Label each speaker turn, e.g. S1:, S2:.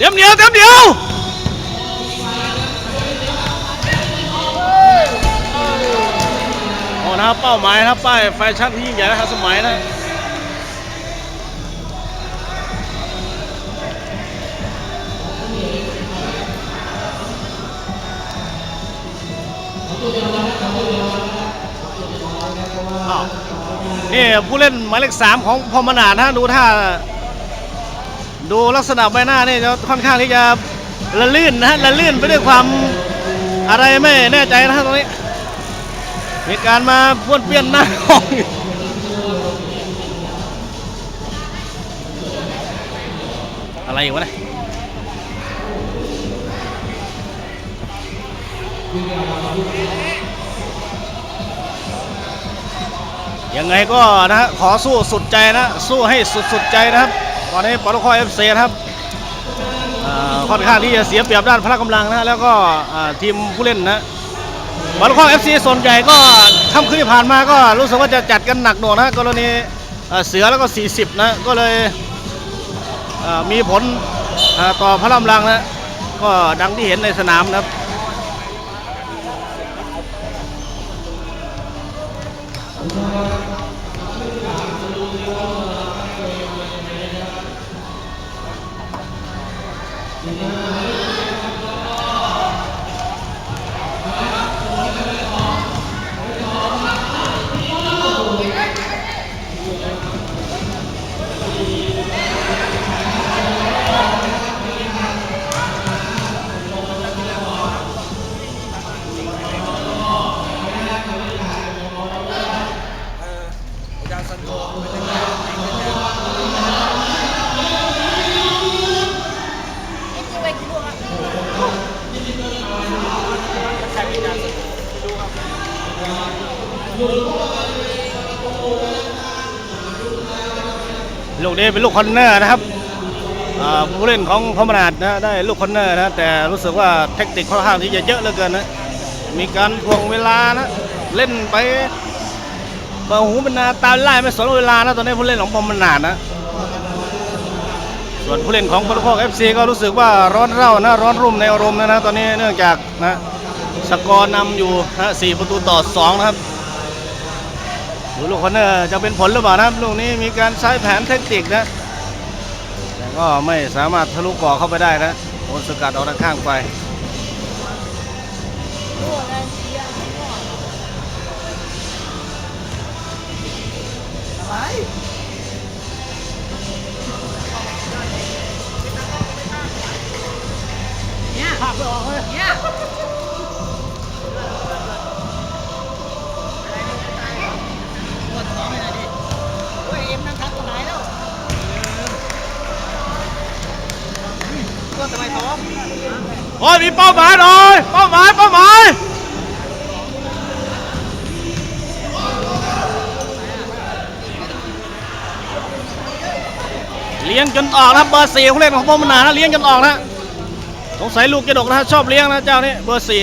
S1: เต็มเดียวเต็มเดียวโอ้นะครับเป้าหมายนะครับป้ายแฟชั่นที่ยิ่งใหญ่และทันสมัยนะอ้าวนี่ผู้เล่นหมายเลขสามของพอมนาดนะดูท่า ดูลักษณะใบหน้านี่จะค่อนข้างที่จะละลื่นนะฮะละลื่นไปด้วยความอะไรไม่แน่ใจนะฮะตรงนี้มีการมาป้วนเปี้ยนหน้าห้องอยู่อะไรอยู่วะเนี่ยยังไงก็นะฮะขอสู้สุดใจนะ สู้ให้สุดสุดใจนะครับ ตอนนี้ปตทเอฟซีครับค่อนข้างที่จะเสียเปรียบด้านพละกำลังนะแล้วก็ทีมผู้เล่นนะปตทเอฟซีส่วนใหญ่ก็ค่ำคืนที่ผ่านมาก็รู้สึกว่าจะจัดกันหนักหน่วงนะกรณีเสือแล้วก็ 40 นะ ก็เลยมีผลต่อพละกำลังนะก็ดังที่เห็นในสนามนะครับ 네. ลูกนี้เป็นลูกคอนเนอร์นะครับผู้เล่นของพมนาดนะได้ลูกคอนเนอร์นะแต่รู้สึกว่าเทคนิคค่อนข้างที่จะเยอะเหลือเกินนะมีการทวงเวลานะเล่นไปเปิดหูเป็นนาตาไล่ไม่สนเวลานะตอนนี้ผู้เล่นของพมนาดนะส่วนผู้เล่นของปตทเอฟซีก็รู้สึกว่าร้อนเร่านะร้อนรุ่มในอารมณ์นะนะตอนนี้เนื่องจากนะสกอร์นำอยู่นะสี่ประตูต่อสองนะครับ ดูลูกคอนเนอร์จะเป็นผลหรือเปล่านะลูกนี้มีการใช้แผนเทคนิคนะแต่ก็ไม่สามารถทะลุกรอเข้าไปได้นะโดนสกัดออกด้านข้างไป
S2: เนี่ยภาพไม่ออกเลยเนี่ย โอ้ยมี
S1: เป้าหมายหน่อยเป้าหมายเป้าหมายเลี้ยงจนออกนะเบอร์สี่เขาเล่นของพมนานะเลี้ยงจนออกนะสงสัยลูกจะดกนะชอบเลี้ยงนะเจ้านี่เบอร์สี่